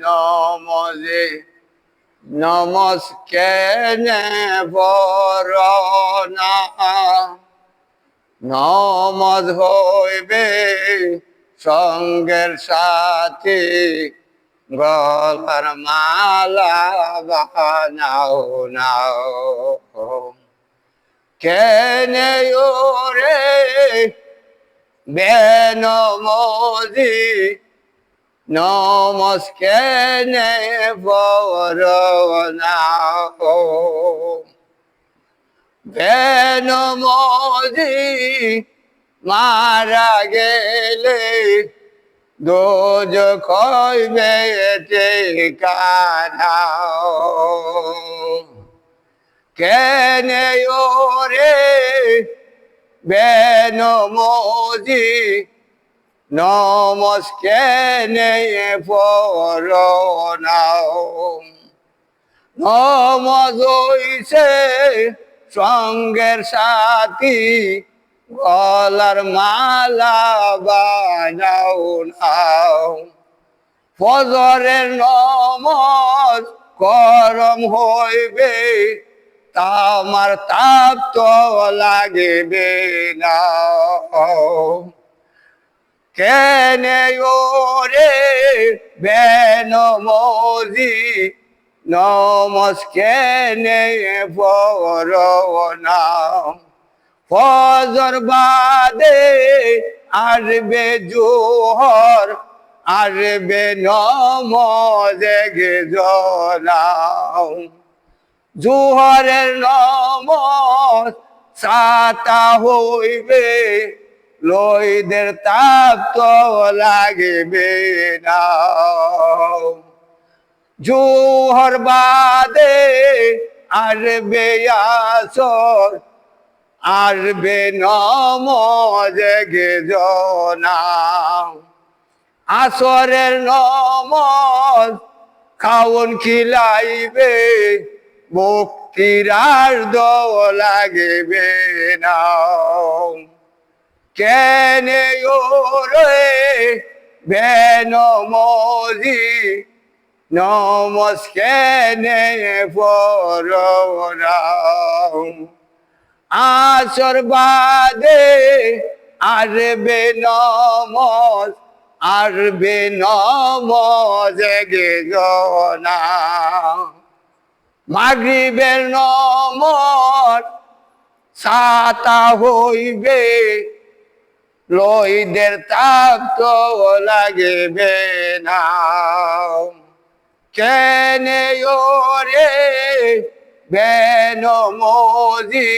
নমজে নমস্কেনে বরনা নমজ হইবে সঙ্গের সাথে গলার মালা বানাও নাও। কেনে ওরে বেনমজি নমস্কেনে বরনাও বেনমজি মারা গেলে দোজ কইবে কানাও কেনে ওরে বেনমজি নমস্কেনে পরনাও। নমজ হইছে সঙ্গের সাথী, গলার মালা বানাও নাও। ফজরের নমজ করম হইবে তামার তাপ তো লাগবে না। কেনে ওরে বেনমজি নমস্কেনে পরনা ফজর বাদে আসবে জোহর, আসবে নমজে গে জনাও জোহরের নমজ সাতা হইবে লইদের তাপ তো লাগবে না। জোহর বাদে আসবে আসর, আসবে নমজ গে জনা। আসরের নমজ খাওন খিলাইবে মুক্তিরার দো লাগবে না। কেনে ওরে বেনমজি নমস্কেনে পররাও আসর বাদে আসবে নমজ আসবে নমজ গে জনা। মাগরিবের নমজ সাতা হইবে লইদের তাপ তো লাগবে না। কেনে ওরে বেনমজি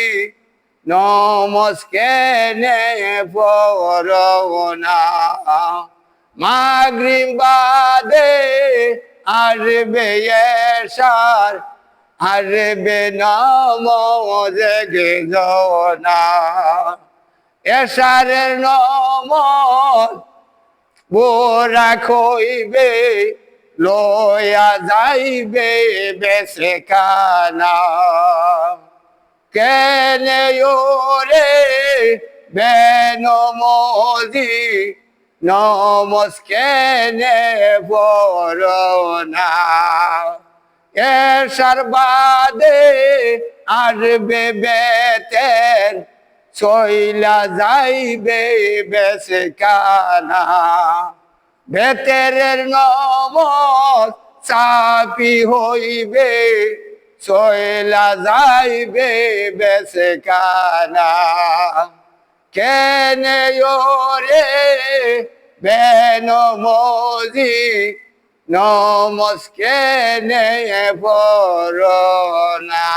নমস্কেনে পরনা। মাগরিব বাদে আসবে এসার আসবে নমজ গে জনা। এসারের নমজ বোরা খইবে, লয়া যাইবে বেসে কানা। কেনে ওরে বেনমজি নমস্কেনে বরনা এসার বাদে আসবে বেতের চইলা যাইবে বেসে কানা বেতেরের নমত চাপি হইবে, চইলা যাইবে বেসে কানা কেনে ওরে বেনমজি নমস্কেনে পরনা।